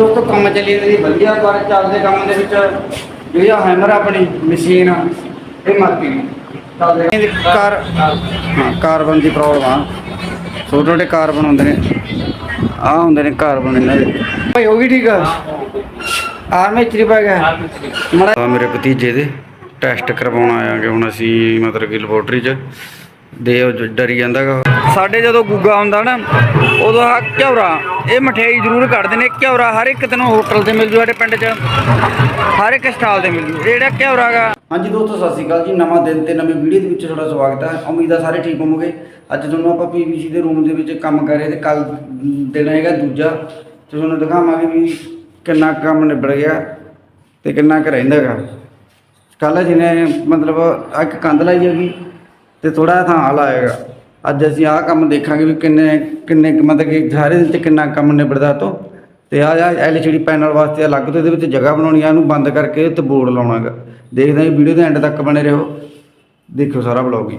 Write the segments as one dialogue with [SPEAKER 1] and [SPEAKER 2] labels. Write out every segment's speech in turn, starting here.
[SPEAKER 1] ਦੋਸਤੋ ਕੰਮ ਚੱਲੀ ਜਾਂਦੀ। ਵਧੀਆ ਪਰ ਚੱਲਦੇ ਕੰਮ ਦੇ ਵਿੱਚ ਜਿਹੜੀ ਆ ਹੈਮਰ ਆਪਣੀ ਮਸ਼ੀਨ ਆ ਇਹ ਮਰ ਗਈ। ਚੱਲਦੇ ਇਹਦੀ ਕਾਰ ਹਾਂ ਕਾਰਬਨ ਦੀ ਪ੍ਰੋਬਲਮ ਆ। ਛੋਟੇ ਛੋਟੇ ਕਾਰਬਨ ਹੁੰਦੇ ਨੇ। ਆ ਹੁੰਦੇ ਨੇ ਕਾਰਬਨ ਇਹਨਾਂ ਦੇ। ਭਾਈ ਹੋ ਗਈ ਠੀਕ ਆ? ਆਰਮੇਚਰੀ ਪੈ ਗਿਆ। ਮੜਾ ਮੇਰੇ ਭਤੀਜੇ ਦੇ ਟੈਸਟ ਕਰਵਾਉਣ ਆਇਆਗੇ ਹੁਣ ਅਸੀਂ ਮਤਲਬ ਕਿ ਲੈਬੋਰਟਰੀ 'ਚ। ਦੇ ਉਹ ਜ- ਡਰੀ ਜਾਂਦਾਗਾ ਸਾਡੇ ਜਦੋਂ ਗੁੱਗਾ ਹੁੰਦਾ ਨਾ, ਉਦੋਂ ਆ ਘਿਉਰਾ ਇਹ ਮਠਿਆਈ ਜ਼ਰੂਰ ਕੱਢਦੇ ਨੇ ਘਿਉਰਾ ਹਰ ਇੱਕ ਤੈਨੂੰ ਹੋਟਲ ਤੇ ਮਿਲ ਜੂ ਸਾਡੇ ਪਿੰਡ 'ਚ। ਹਰ ਇੱਕ ਸਟਾਲ ਤੇ ਮਿਲ ਜੂ, ਇਹ ਜਿਹੜਾ ਘਿਉਰਾ ਗਾ। ਹਾਂਜੀ ਦੋਸਤੋ, ਸਤਿ ਸ਼੍ਰੀ ਅਕਾਲ ਜੀ, ਨਵਾਂ ਦਿਨ ਤੇ ਨਵੀਂ ਵੀਡੀਓ ਦੇ ਵਿੱਚ ਤੁਹਾਡਾ ਸਵਾਗਤ ਹੈ। ਉਮੀਦ ਆ ਸਾਰੇ ਠੀਕ ਹੋਵੋਗੇ। ਅੱਜ ਤੁਹਾਨੂੰ ਆਪਾਂ ਪੀਵੀਸੀ ਦੇ ਰੂਮ ਦੇ ਵਿੱਚ ਕੰਮ ਕਰ ਰਹੇ ਤੇ ਕੱਲ ਦਿਨ ਹੈਗਾ ਦੂਜਾ। ਤੇ ਤੁਹਾਨੂੰ ਦਿਖਾਵਾਂਗੇ ਵੀ ਕਿੰਨਾ ਕੁ ਕੰਮ ਨਿਬੜ ਗਿਆ ਤੇ ਕਿੰਨਾ ਕੁ ਰਹਿੰਦਾ ਗਾ। ਕੱਲ ਜਿਹਨੇ ਮਤਲਬ ਆਹ ਇੱਕ ਕੰਧ ਲਾਈ ਹੈਗੀ ਤੇ ਥੋੜਾ ਥਾਂ ਹਾਲ ਆਏਗਾ। ਅੱਜ ਅਸੀਂ ਆਹ ਕੰਮ ਦੇਖਾਂਗੇ ਵੀ ਕਿੰਨੇ ਕਿੰਨੇ ਕੁ ਮਤਲਬ ਕਿ ਸਾਰੇ ਦਿਨ ਚ ਕਿੰਨਾ ਕੰਮ ਨਿਬੜਦਾ ਤੋਂ। ਤੇ ਆ ਆ ਐਲਸੀਡੀ ਪੈਨਲ ਵਾਸਤੇ ਅਲੱਗ ਤੋਂ ਇਹਦੇ ਵਿੱਚ ਜਗ੍ਹਾ ਬਣਾਉਣੀ ਆ, ਇਹਨੂੰ ਬੰਦ ਕਰਕੇ ਤੇ ਬੋਰਡ ਲਾਉਣਾਗਾ। ਦੇਖਦੇ ਹਾਂ ਵੀਡੀਓ ਦੇ ਐਂਡ ਤੱਕ ਬਣੇ ਰਹੋ। ਦੇਖਿਓ ਸਾਰਾ ਬਲੌਗ ਹੀ।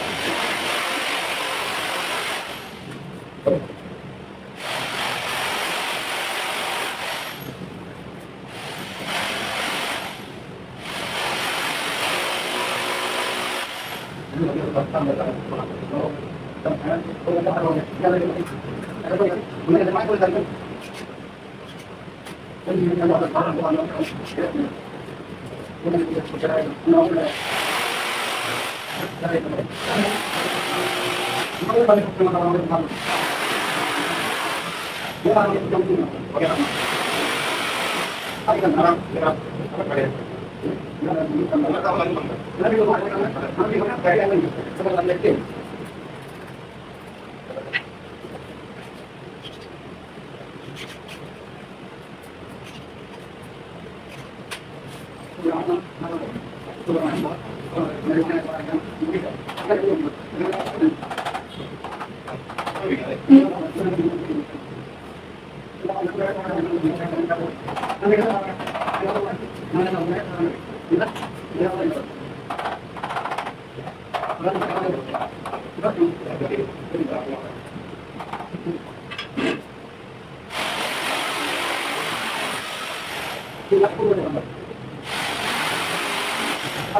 [SPEAKER 1] Gracias. Gracias.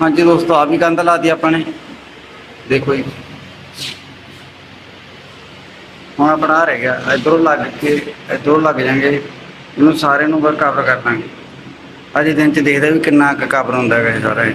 [SPEAKER 1] ਹਾਂਜੀ ਦੋਸਤੋ ਆ ਵੀ ਕੰਧ ਲਾਤੀ ਆਪਾਂ ਨੇ ਦੇਖੋ ਜੀ। ਹੁਣ ਆਪਣਾ ਰਹਿ ਗਿਆ ਇਧਰੋਂ ਲੱਗ ਕੇ, ਇਧਰੋਂ ਲੱਗ ਜਾਣਗੇ। ਇਹਨੂੰ ਸਾਰੇ ਨੂੰ ਵਰ ਕਵਰ ਕਰ ਦਾਂਗੇ। ਅਜੇ ਦਿਨ ਚ ਦੇਖਦਾ ਵੀ ਕਿੰਨਾ ਕੁ ਕਾਬਰ ਹੁੰਦਾ ਹੈਗਾ ਇਹ ਸਾਰਾ ਇਹ।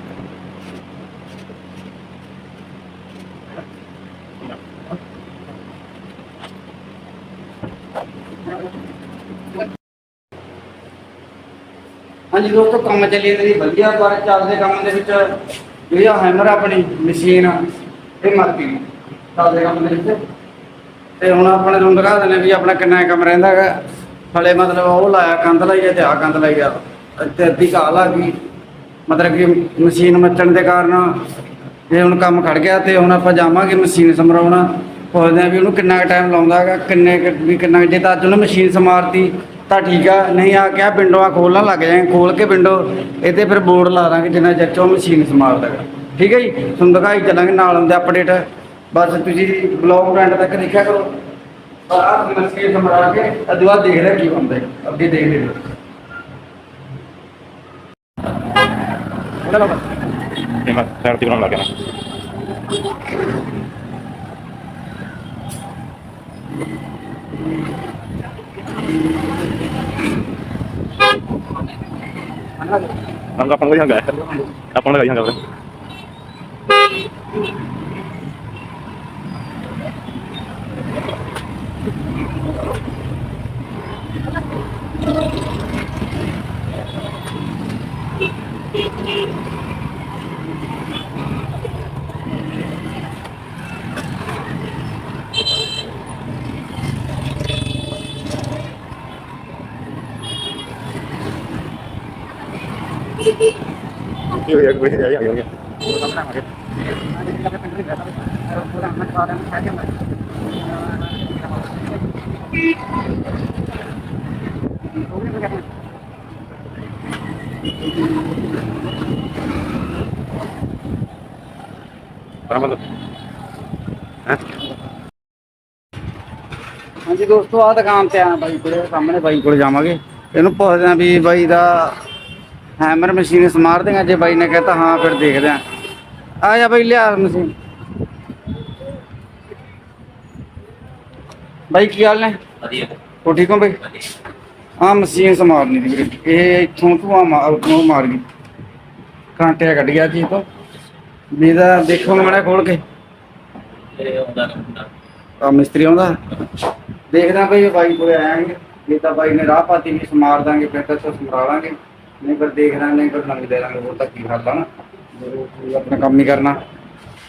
[SPEAKER 1] ਹਾਂਜੀ ਦੋਸਤੋ ਕੰਮ ਚੱਲੀ ਜਾਂਦੀ ਸੀ। ਵਧੀਆ ਪਰ ਚੱਲਦੇ ਕੰਮ ਦੇ ਵਿੱਚ। ਜਿਹੜੀ ਆ ਹੈਮਰ ਆਪਣੀ ਮਸ਼ੀਨ ਇਹ ਮਰ ਗਈ। ਚੱਲਦੇ ਕੰਮ ਦੇ ਵਿੱਚ। ਤੇ ਹੁਣ ਆਪਣੇ ਤੁਹਾਨੂੰ ਦਿਖਾ ਦਿੰਦੇ ਵੀ ਆਪਣਾ ਕਿੰਨਾ ਕੰਮ ਰਹਿੰਦਾ ਹੈਗਾ। ਹਲੇ ਮਤਲਬ ਉਹ ਲਾਇਆ, ਕੰਧ ਲਾਈ ਹੈ ਤੇ ਆ ਕੰਧ ਲਾਈ ਤੇ ਅੱਧੀ ਕਾਲ ਆ ਗਈ। ਮਤਲਬ ਕਿ ਮਸ਼ੀਨ ਮੱਚਣ ਦੇ ਕਾਰਨ ਇਹ ਹੁਣ ਕੰਮ ਖੜ ਗਿਆ ਤੇ ਹੁਣ ਆਪਾਂ ਜਾਵਾਂਗੇ ਮਸ਼ੀਨ ਸਮਰਾਉਣਾ। ਪੁੱਛਦੇ ਆ ਵੀ ਉਹਨੂੰ ਕਿੰਨਾ ਟਾਈਮ ਲਾਉਂਦਾ ਹੈਗਾ, ਕਿੰਨੇ ਵੀ ਕਿੰਨਾ ਕੁ- ਜੇ ਤਾਂ ਅੱਜ ਉਹਨੇ ਮਸ਼ੀਨ ਸਮਾਰਤੀ ਤਾਂ ਠੀਕ ਆ, ਨਹੀਂ ਆ ਕਿਹਾ ਵਿੰਡੋਆਂ ਖੋਲਣ ਲੱਗ ਜਾਏ ਖੋਲ ਕੇ ਵਿੰਡੋ ਇਹ ਤੇ ਫਿਰ ਬੋਰਡ ਲਾ ਦਾਂਗੇ, ਜਿੰਨਾ ਚਿਰ 'ਚ ਮਸ਼ੀਨ ਸਮਾਰਦਾ ਹੈਗਾ। ਠੀਕ ਹੈ ਜੀ? ਤੁਹਾਨੂੰ ਦਿਖਾਈ ਚੱਲਾਂਗੇ ਨਾਲ ਹੁੰਦੇ ਅਪਡੇਟ ਬਸ ਤੁਸੀਂ ਬਲੌਗ ਐਂਡ ਤੱਕ ਦੇਖਿਆ ਕਰੋ। ਪਰ ਆਹ ਮਸ਼ੀਨ ਸਮਰਾ ਕੇ ਅਦੋਂ ਦੇਖ ਰਿਹਾ ਕੀ ਹੁੰਦਾ ਅੱਗੇ ਦੇਖ ਲਿਓ
[SPEAKER 2] ਇਹ ਮੈਂ ਸਾਈਡ ਤੇ ਬਣਾਉਣ ਲੱਗ ਨਾ। Hangga, hangga, hangga. Apa lagi hangga?
[SPEAKER 1] ਹਾਂਜੀ ਦੋਸਤੋ, ਆਹ ਦੁਕਾਨ ਤੇ ਆ ਬਾਈ ਕੋਲੇ, ਸਾਹਮਣੇ ਬਾਈ ਕੋਲੇ ਜਾਵਾਂਗੇ। ਇਹਨੂੰ ਪੁੱਛਦੇ ਆ ਵੀ ਬਾਈ ਦਾ ਹੈਮਰ ਮਸ਼ੀਨ ਸਮਾਰ ਦੇਗਾ ਜੇ ਬਾਈ ਨੇ ਕਹਤਾ ਹਾਂ ਫਿਰ ਦੇਖਦੇ ਆ ਆ ਜਾ ਬਾਈ ਲਿਆ ਮਸ਼ੀਨ ਬਾਈ ਕੀ ਹਾਲ ਨੇ
[SPEAKER 3] ਵਧੀਆ
[SPEAKER 1] ਹੋ ਠੀਕ ਹੋ ਬਾਈ ਆ ਮਸ਼ੀਨ ਸਮਾਰਨੀ ਦੀ ਵੀਰੇ ਇਹ ਇੱਥੋਂ ਧੂਆ ਮਾਰ ਉੱਥੋਂ ਮਾਰ ਗਈ ਕਾਂਟਿਆ ਕੱਢ ਗਿਆ ਜੀ ਤੋਂ ਵੀ ਇਹਦਾ ਦੇਖੋ ਮੜਾ ਖੋਲ ਕੇ
[SPEAKER 3] ਇਹ ਹੁੰਦਾ ਹੁੰਦਾ
[SPEAKER 1] ਆ ਮਿਸਤਰੀ ਆਉਂਦਾ ਦੇਖਦਾ ਬਈ ਬਾਈ ਕੋਲੇ ਆਵਾਂਗੇ ਜੇ ਤਾਂ ਬਾਈ ਨੇ ਰਾਹ ਪਾਤੀ ਵੀ ਸਮਾਰ ਦਾਂਗੇ ਫਿਰ ਤਾਂ ਉੱਥੋਂ ਸਮਰਾ ਲਾਂਗੇ ਨਹੀਂ ਫਿਰ ਦੇਖ ਰਾਂ ਨਹੀਂ ਫਿਰ ਨੰਗ ਦੇ ਦਾਂਗੇ ਉਹ ਤਾਂ ਕੀ ਹੱਲ ਆ ਨਾ। ਜਦੋਂ ਆਪਣਾ ਕੰਮ ਹੀ ਕਰਨਾ।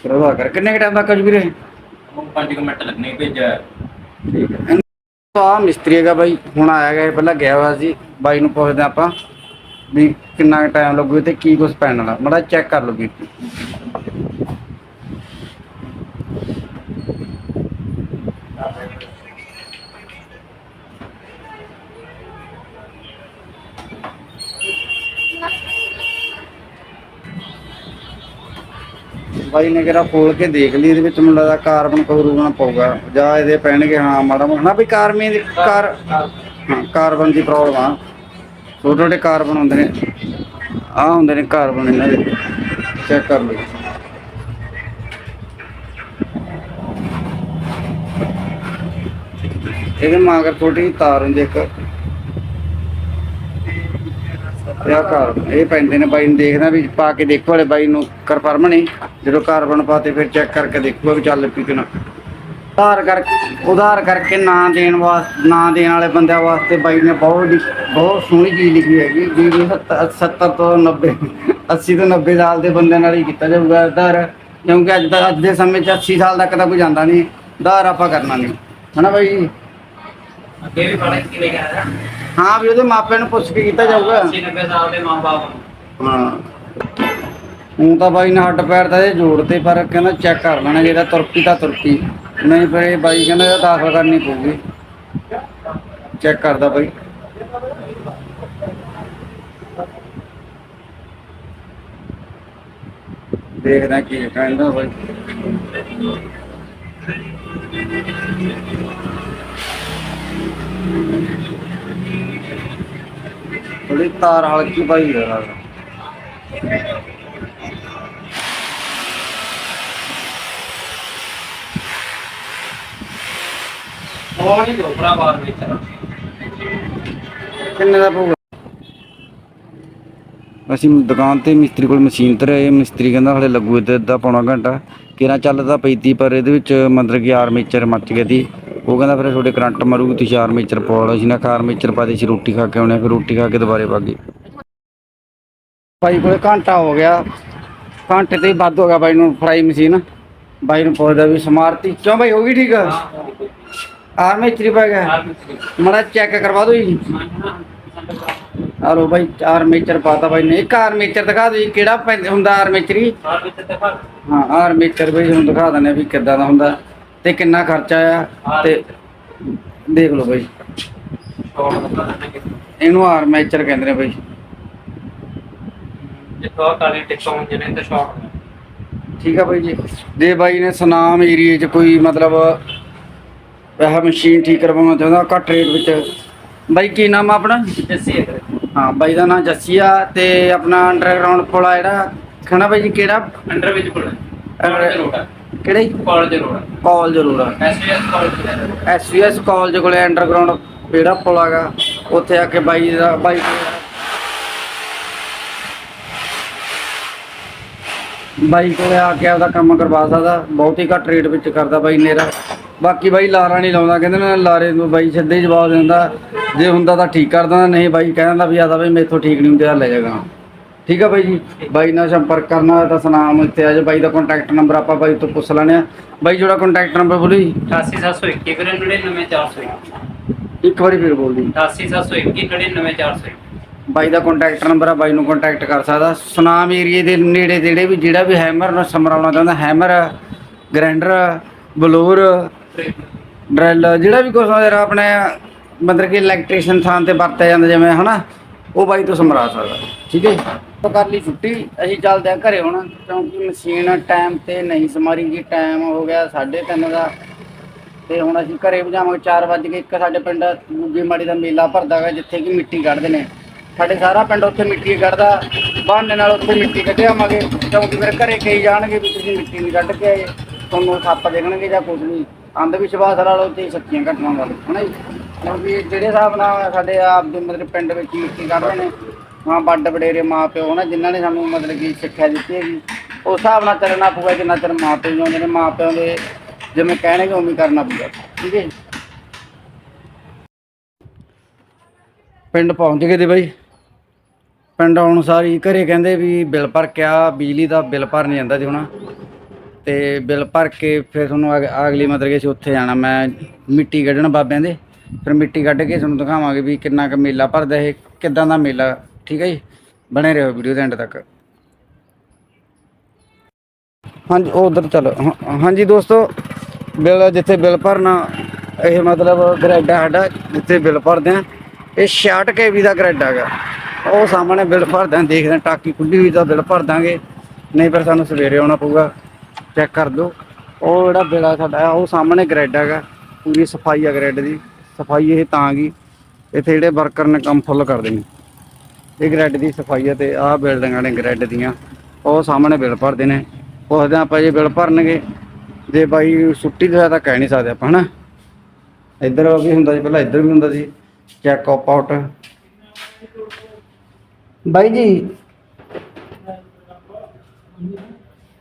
[SPEAKER 1] ਫਿਰ ਉਹਦਾ ਕਰ। ਕਿੰਨੇ ਟਾਈਮ ਤੱਕ ਵੀਰੇ?
[SPEAKER 3] ਉਹ 5 ਮਿੰਟ ਲੱਗਣੇ ਭੇਜਿਆ।
[SPEAKER 1] ਠੀਕ ਹੈ। ਆ ਮਿਸਤਰੀ ਹੈਗਾ ਬਾਈ ਹੁਣ ਆਇਆ ਗਿਆ ਪਹਿਲਾਂ ਗਿਆ ਹੋਇਆ ਸੀ। ਬਾਈ ਨੂੰ ਪੁੱਛਦੇ ਆਪਾਂ ਵੀ ਕਿੰਨਾ ਟਾਈਮ ਲੱਗੂ ਤੇ ਕੀ ਕੁਝ ਪੈਣ ਵਾਲਾ। ਮੜਾ ਚੈੱਕ ਕਰ ਲਓ ਵੀਰ। ਬਾਈ ਨੇ ਕਿਹੜਾ ਖੋਲ ਕੇ ਦੇਖ ਲਈ, ਇਹਦੇ ਵਿੱਚ ਮੈਨੂੰ ਲੱਗਦਾ ਕਾਰਬਨ ਕਰੂਗਾ ਪਊਗਾ। ਜਾਂ ਇਹਦੇ ਪੈਣਗੇ, ਹਾਂ, ਮਾੜਾ ਮੋਟਾ। ਵੀ ਕਾਰਮੀ ਦੀ ਕਾਰ ਕਾਰਬਨ ਦੀ ਪ੍ਰੋਬਲਮ ਆ। ਛੋਟੇ ਛੋਟੇ ਕਾਰਬਨ ਹੁੰਦੇ ਨੇ। ਆ ਹੁੰਦੇ ਨੇ ਕਾਰਬਨ ਇਹਨਾਂ ਦੇ। ਚੈੱਕ ਕਰ ਲਓ। ਇਹਦੇ ਮਾਗਰ ਛੋਟੀ ਤਾਰ ਹੁੰਦੀ ਇੱਕ। ਇਹ ਘਰ ਇਹ ਪੈਂਦੇ ਨੇ ਬਾਈ ਨੂੰ ਦੇਖਦਾ ਵੀ ਪਾ ਕੇ ਦੇਖੋ ਵਾਲੇ ਬਾਈ ਨੂੰ ਕਨਫਰਮ ਨਹੀਂ। ਜਦੋਂ ਕਾਰਬਨ ਪਾਤੇ ਫਿਰ ਚੈੱਕ ਕਰਕੇ ਦੇਖੂਗਾ ਵੀ ਚੱਲ ਪਈ ਕਿ ਨਾ। ਉਧਾਰ ਕਰਕੇ ਉਧਾਰ ਕਰਕੇ ਨਾ ਦੇਣ ਵਾਸਤੇ ਨਾ ਦੇਣ ਵਾਲੇ ਬੰਦਿਆਂ ਵਾਸਤੇ ਬਾਈ ਨੇ ਬਹੁਤ ਲਿ- ਬਹੁਤ ਸੋਹਣੀ ਚੀਜ਼ ਲਿਖੀ ਹੈਗੀ। ਵੀ ਵੀ 70 ਤੋਂ 90 80 ਤੋਂ 90 ਸਾਲ ਦੇ ਬੰਦਿਆਂ ਨਾਲ ਹੀ ਕੀਤਾ ਜਾਊਗਾ ਉਧਾਰ। ਕਿਉਂਕਿ ਅੱਜ ਦਾ ਅੱਜ ਦੇ ਸਮੇਂ 'ਚ 80 ਸਾਲ ਤੱਕ ਤਾਂ ਕੋਈ ਜਾਂਦਾ ਨਹੀਂ। ਉਧਾਰ ਆਪਾਂ ਕਰਨਾ ਨਹੀਂ। ਹਨਾ ਬਾਈ
[SPEAKER 3] ਅੱਗੇ ਵੀ ਪੜ੍ਹ ਕੇ ਲੈ ਕੇ
[SPEAKER 1] ਹਾਂ ਵੀ ਉਹਦੇ ਮਾਪਿਆਂ ਨੂੰ ਪੁੱਛ ਕੇ ਕੀਤਾ ਜਾਊਗਾ।
[SPEAKER 3] 80 90 ਸਾਲ ਦੇ ਮਾਂ-ਬਾਪ
[SPEAKER 1] ਹਾਂ। ਹੁਣ ਤਾਂ ਬਾਈ ਨੇ ਹੱਡ ਪੈਰ ਤਾਂ ਇਹ ਜੋੜਤੇ ਪਰ ਕਹਿੰਦਾ ਚੈੱਕ ਕਰ ਲੈਣਾ ਜਿਹੜਾ ਤੁਰਪੀ ਤਾਂ ਤੁਰਪੀ ਨਹੀਂ ਫਿਰ ਇਹ ਬਾਈ ਕਹਿੰਦਾ ਇਹ ਦਾਖਲ ਕਰਨੀ ਪਊਗੀ। ਚੈੱਕ ਕਰਦਾ ਬਾਈ। ਦੇਖਦਾ ਕੀ ਕਹਿੰਦਾ ਬਾਈ। ਥੋੜੀ ਤਾਰ ਹਲਕੀ ਪਾਈ ਹੈ ਨਾਲ।
[SPEAKER 3] ਉਹ ਨਹੀਂ ਦੋ ਭਰਾ ਬਾਹਰ ਵਿੱਚ
[SPEAKER 1] ਕਿੰਨੇ ਦਾ ਪਊਗਾ? ਅਸੀਂ ਦੁਕਾਨ ਤੇ ਮਿਸਤਰੀ ਕੋਲ ਮਸ਼ੀਨ ਤੇ ਰਹੇ ਮਿਸਤਰੀ ਕਹਿੰਦਾ ਹਲੇ ਲੱਗੂ ਇੱਥੇ ਅੱਧਾ ਪੌਣਾ ਘੰਟਾ। ਕਿਰਾਂ ਚੱਲਦਾ ਪਈਤੀ ਪਰ ਇਹਦੇ ਵਿੱਚ ਮਤਲਬ ਕਿ ਆਰਮੇਚਰ ਮੱਚ ਗਿਆ ਸੀ ਉਹ ਕਹਿੰਦਾ ਫਿਰ ਤੁਹਾਡੇ ਕਰੰਟ ਮਰੂਗੀ, ਤੁਸੀਂ ਆਰਮੇਚਰ ਪਵਾਉਣਾ ਸੀ ਨਾ ਆਰਮੇਚਰ ਪਾਦੇ ਸੀ ਰੋਟੀ ਖਾ ਕੇ ਆਉਣੇ ਫਿਰ ਰੋਟੀ ਖਾ ਕੇ ਦੁਬਾਰੇ ਭਾਗੇ ਭਾਈ ਕੋਲੇ ਘੰਟਾ ਹੋ ਗਿਆ। ਘੰਟੇ ਤੇ ਹੀ ਵੱਧ ਹੋ ਗਿਆ ਬਾਈ ਨੂੰ ਫਰਾਈ ਮਸ਼ੀਨ। ਬਾਈ ਨੂੰ ਪੁੱਛਦਾ ਵੀ ਸਮਾਰਤੀ, ਕਿਉਂ ਬਾਈ, ਹੋ ਗਈ ਠੀਕ? ਆ ਆਰਮੇਚਰ ਗਿਆ। ਮੜਾ ਚੈੱਕ ਕਰਵਾ ਦਿਓ ਜੀ। ਹਲੋ ਬਾਈ ਆਰਮੇਚਰ ਪਾਤਾ ਬਾਈ ਨੇ। ਇੱਕ ਆਰਮੇਚਰ ਦਿਖਾ ਦਿਓ ਜੀ ਕਿਹੜਾ ਪੈਂਦਾ ਹੁੰਦਾ ਆਰਮੇਚਰ ਹੀ
[SPEAKER 3] ਤੇ ਪਰ
[SPEAKER 1] ਹਾਂ ਆਰਮੇਚਰ ਤੁਹਾਨੂੰ ਦਿਖਾ ਦਿੰਦੇ ਆ ਵੀ ਕਿੱਦਾਂ ਦਾ ਹੁੰਦਾ ਤੇ ਕਿੰਨਾ ਖਰਚਾ ਆ ਤੇ ਦੇਖ ਲਓ ਬਾਈ।
[SPEAKER 3] ਦੇਣਗੇ
[SPEAKER 1] ਇਹਨੂੰ ਆਰਮੇਚਰ ਕਹਿੰਦੇ ਨੇ ਬਾਈ।
[SPEAKER 3] ਜਿੱਥੋਂ ਆਹ ਕਾਲੀ ਟਿਕਟਾਂ ਹੁੰਦੀਆਂ ਨੇ ਤੇ ਸ਼ਾਰਟ
[SPEAKER 1] ਠੀਕ ਆ ਬਾਈ ਜੀ। ਜੇ ਬਾਈ ਨੇ ਸੁਨਾਮ ਏਰੀਏ 'ਚ ਕੋਈ ਮਤਲਬ ਇਹ ਮਸ਼ੀਨ ਠੀਕ ਕਰਵਾਉਣਾ ਚਾਹੁੰਦਾ ਘੱਟ ਰੇਟ ਵਿੱਚ। ਬਾਈ ਕੀ ਨਾਮ ਆ ਆਪਣਾ?
[SPEAKER 3] ਜੱਸੀ ਹੈ
[SPEAKER 1] ਹਾਂ ਬਾਈ ਦਾ ਨਾਮ ਜੱਸੀ ਆ ਤੇ ਆਪਣਾ ਅੰਡਰਗਰਾਉਂਡ ਪੁਲ ਆ ਜਿਹੜਾ। ਖਣਾ ਬਾਈ ਜੀ ਕਿਹੜਾ?
[SPEAKER 3] ਅੰਡਰ ਵਿੱਚ ਕੋਲ ਕਾਲਜ ਰੋਡ ਹੈ
[SPEAKER 1] ਕਿਹੜਾ
[SPEAKER 3] ਕਾਲਜ ਰੋਡ ਹੈ
[SPEAKER 1] ਕਾਲਜ ਜ਼ਰੂਰ ਆ।
[SPEAKER 3] ਐਸਵੀਐਸ ਕਾਲਜ ਹੈ
[SPEAKER 1] ਐਸਵੀਐਸ ਕਾਲਜ ਕੋਲੇ ਅੰਡਰਗਰਾਉਂਡ ਜਿਹੜਾ ਪੁਲ ਹੈਗਾ ਉੱਥੇ ਆ ਕੇ ਬਾਈ ਦਾ ਬਾਈ ਬਾਈ ਕੋਲੇ ਆ ਕੇ ਆਪਦਾ ਕੰਮ ਕਰਵਾ ਸਕਦਾ ਬਹੁਤ ਹੀ ਘੱਟ ਰੇਟ ਵਿੱਚ ਕਰਦਾ ਬਾਈ ਨੇਰਾ। ਬਾਕੀ ਬਾਈ ਲਾਰਾ ਨਹੀਂ ਲਾਉਂਦਾ ਕਹਿੰਦੇ ਨੇ ਲਾਰੇ ਨੂੰ ਬਾਈ ਸਿੱਧੇ ਹੀ ਜਵਾਬ ਦਿੰਦਾ ਜੇ ਹੁੰਦਾ ਤਾਂ ਠੀਕ ਕਰ ਦਿੰਦਾ ਨਹੀਂ ਬਾਈ ਕਹਿੰਦਾ ਵੀ ਆਦਾ ਬਾਈ ਮੇਥੋਂ ਠੀਕ ਨਹੀਂ ਹੁੰਦਾ ਲੈ ਜਾਗਾ। ਠੀਕ ਆ ਬਾਈ ਜੀ? ਬਾਈ ਨਾਲ ਸੰਪਰਕ ਕਰਨਾ ਹੋਇਆ ਤਾਂ ਸੁਨਾਮ ਇੱਥੇ ਆ ਜਾ ਬਾਈ ਦਾ ਕੰਟੈਕਟ ਨੰਬਰ ਆਪਾਂ ਬਾਈ ਤੋਂ ਪੁੱਛ ਲੈਣੇ ਆ। ਬਾਈ ਜਿਹੜਾ ਕੰਟੈਕਟ ਨੰਬਰ ਬੋਲੀ।
[SPEAKER 3] 88721 ਵੀਰੇ 99401
[SPEAKER 1] ਇੱਕ ਵਾਰੀ ਫਿਰ ਬੋਲਦੀ
[SPEAKER 3] 88721 99401
[SPEAKER 1] ਬਾਈ ਦਾ ਕੰਟੈਕਟ ਨੰਬਰ ਆ, ਬਾਈ ਨੂੰ ਕੰਟੈਕਟ ਕਰ ਸਕਦਾ। ਸੁਨਾਮ ਏਰੀਏ ਦੇ ਨੇੜੇ ਤੇੜੇ ਵੀ ਜਿਹੜਾ ਵੀ ਹੈਮਰ ਨੂੰ ਸਮਰਾਉਣਾ ਚਾਹੁੰਦਾ ਹੈਮਰ ਗ੍ਰਾਈਂਡਰ ਬਲੋਰ ਡਰੈਲ ਜਿਹੜਾ ਵੀ ਕੁਛ ਯਾਰ ਆਪਣੇ ਮਤਲਬ ਕਿ ਇਲੈਕਟ੍ਰੀਸ਼ੀਅਨ ਥਾਂ ਤੇ ਵਰਤਿਆ ਜਾਂਦਾ, ਜਿਵੇਂ ਹਨਾ, ਉਹ ਬਾਈ ਤੋਂ ਸਮਰਾ ਸਕਦਾ, ਠੀਕ ਹੈ ਜੀ? ਤਾਂ ਕਰ ਲਈ ਛੁੱਟੀ, ਅਸੀਂ ਚੱਲਦੇ ਆ ਘਰੇ ਹੁਣ, ਕਿਉਂਕਿ ਮਸ਼ੀਨ ਟਾਈਮ ਤੇ ਨਹੀਂ ਸਮਾਰੀ ਗਈ ਟਾਈਮ ਹੋ ਗਿਆ 3:30 ਦਾ। ਤੇ ਹੁਣ ਅਸੀਂ ਘਰੇ ਵਜਾਵਾਂਗੇ 4 ਵਜੇ ਕੇ ਇੱਕ ਸਾਡੇ ਪਿੰਡ ਗੁੱਗੀ ਮਾੜੀ ਦਾ ਮੇਲਾ ਭਰਦਾ ਗਾ, ਜਿੱਥੇ ਕਿ ਮਿੱਟੀ ਕੱਢਦੇ ਨੇ। ਸਾਡੇ ਸਾਰਾ ਪਿੰਡ ਉੱਥੇ ਮਿੱਟੀ ਕੱਢਦਾ ਬਹਾਨੇ ਨਾਲ ਉੱਥੇ ਮਿੱਟੀ ਕੱਢਿਆ ਆਵਾਂਗੇ ਕਿਉਂਕਿ ਫਿਰ ਘਰੇ ਕਹੀ ਜਾਣਗੇ ਵੀ ਤੁਸੀਂ ਮਿੱਟੀ ਨਹੀਂ ਕੱਢ ਕੇ ਆਏ, ਤੁਹਾਨੂੰ ਸੱਪ ਦੇਖਣਗੇ ਜਾਂ ਕੁਝ ਨਹੀਂ। ਅੰਧ ਵਿਸ਼ਵਾਸ ਵਾਲੋ ਤੇ ਸੱਚੀਆਂ ਘਟਨਾਵਾਂ ਵਾਲੇ ਹਨਾ ਜੀ? ਕਿਉਂਕਿ ਜਿਹੜੇ ਹਿਸਾਬ ਨਾਲ ਸਾਡੇ ਆਪ ਦੇ ਮਤਲਬ ਪਿੰਡ ਵਿੱਚ ਮਿੱਟੀ ਕੱਢਦੇ ਨੇ ਹਾਂ ਵੱਡ ਵਡੇਰੇ, ਮਾਂ ਪਿਓ ਨਾ ਜਿਨ੍ਹਾਂ ਨੇ ਸਾਨੂੰ ਮਤਲਬ ਕਿ ਸਿੱਖਿਆ ਦਿੱਤੀ ਹੈਗੀ, ਉਸ ਹਿਸਾਬ ਨਾਲ ਚੱਲਣਾ ਪਊਗਾ, ਜਿੰਨਾ ਚਿਰ ਮਾਂ ਪਿਓ ਜਿਉਂਦੇ ਨੇ, ਮਾਂ ਪਿਓ ਦੇ ਜਿਵੇਂ ਕਹਿਣਗੇ ਉਵੇਂ ਕਰਨਾ ਪਊਗਾ, ਠੀਕ ਹੈ ਜੀ? ਪਿੰਡ ਪਹੁੰਚ ਗਏ ਤੇ ਬਾਈ। ਪਿੰਡ ਆਉਣ ਸਾਰੀ ਘਰੇ ਕਹਿੰਦੇ ਵੀ ਬਿੱਲ ਭਰ ਕੇ ਆ, ਬਿਜਲੀ ਦਾ ਬਿੱਲ ਭਰ ਨਹੀਂ ਜਾਂਦਾ ਜੀ ਹੁਣ। ਤੇ ਬਿੱਲ ਭਰ ਕੇ ਫਿਰ ਤੁਹਾਨੂੰ ਅਗ- ਅਗਲੀ ਮਤਲਬ ਕਿ ਅਸੀਂ ਉੱਥੇ ਜਾਣਾ, ਮੈਂ ਮਿੱਟੀ ਕੱਢਣ ਬਾਬਿਆਂ ਦੇ। ਫਿਰ ਮਿੱਟੀ ਕੱਢ ਕੇ ਤੁਹਾਨੂੰ ਦਿਖਾਵਾਂਗੇ ਵੀ ਕਿੰਨਾ ਕੁ ਮੇਲਾ ਭਰਦਾ ਇਹ, ਕਿੱਦਾਂ ਦਾ ਮੇਲਾ, ਠੀਕ ਹੈ ਜੀ? ਬਣੇ ਰਹੋ ਵੀਡੀਓ ਦੇ ਐਂਡ ਤੱਕ। ਹਾਂਜੀ, ਉਧਰ ਚਲੋ, ਹਾਂ- ਹਾਂਜੀ ਦੋਸਤੋ, ਬਿੱਲ ਜਿੱਥੇ ਬਿੱਲ ਭਰਨਾ, ਇਹ ਮਤਲਬ ਗ੍ਰੈਡ ਸਾਡਾ, ਜਿੱਥੇ ਬਿੱਲ ਭਰਦੇ ਆ, ਇਹ 66 ਕੇਵੀ ਦਾ ਗ੍ਰੈਡ ਹੈਗਾ ਉਹ ਸਾਹਮਣੇ ਬਿੱਲ ਭਰਦੇ ਆ ਦੇਖਦੇ ਆ ਟਾਕੀ ਖੁੱਲੀ ਹੋਈ ਤਾਂ ਬਿੱਲ ਭਰ ਦਾਂਗੇ। ਨਹੀਂ ਫਿਰ ਸਾਨੂੰ ਸਵੇਰੇ ਆਉਣਾ ਪਊਗਾ ਚੈੱਕ ਕਰ ਦਿਓ। ਉਹ ਜਿਹੜਾ ਬਿੱਲ ਆ ਸਾਡਾ, ਉਹ ਸਾਹਮਣੇ ਗ੍ਰੈਡ ਹੈਗਾ, ਪੂਰੀ ਸਫ਼ਾਈ ਆ ਗ੍ਰੈਡ ਦੀ। ਸਫ਼ਾਈ ਇਹ ਤਾਂ ਗਈ ਇੱਥੇ ਜਿਹੜੇ ਵਰਕਰ ਨੇ ਕੰਮ ਫੁੱਲ ਕਰਦੇ ਨੇ। ਇਹ ਗ੍ਰੈਡ ਦੀ ਸਫ਼ਾਈ ਹੈ ਤੇ ਆਹ ਬਿਲਡਿੰਗਾਂ ਨੇ ਗ੍ਰੈਡ ਦੀਆਂ, ਉਹ ਸਾਹਮਣੇ ਬਿੱਲ ਭਰਦੇ ਨੇ। ਪੁੱਛਦੇ ਆਪਾਂ ਜੇ ਬਿੱਲ ਭਰਨਗੇ, ਜੇ ਬਾਈ ਛੁੱਟੀ ਦਾ ਤਾਂ ਕਹਿ ਨਹੀਂ ਸਕਦੇ ਆਪਾਂ, ਹਨਾ। ਇੱਧਰ ਵੀ ਹੁੰਦਾ ਸੀ, ਪਹਿਲਾਂ ਇੱਧਰ ਵੀ ਹੁੰਦਾ ਸੀ। ਚੈੱਕ ਅਪ ਆਊਟ ਬਾਈ ਜੀ।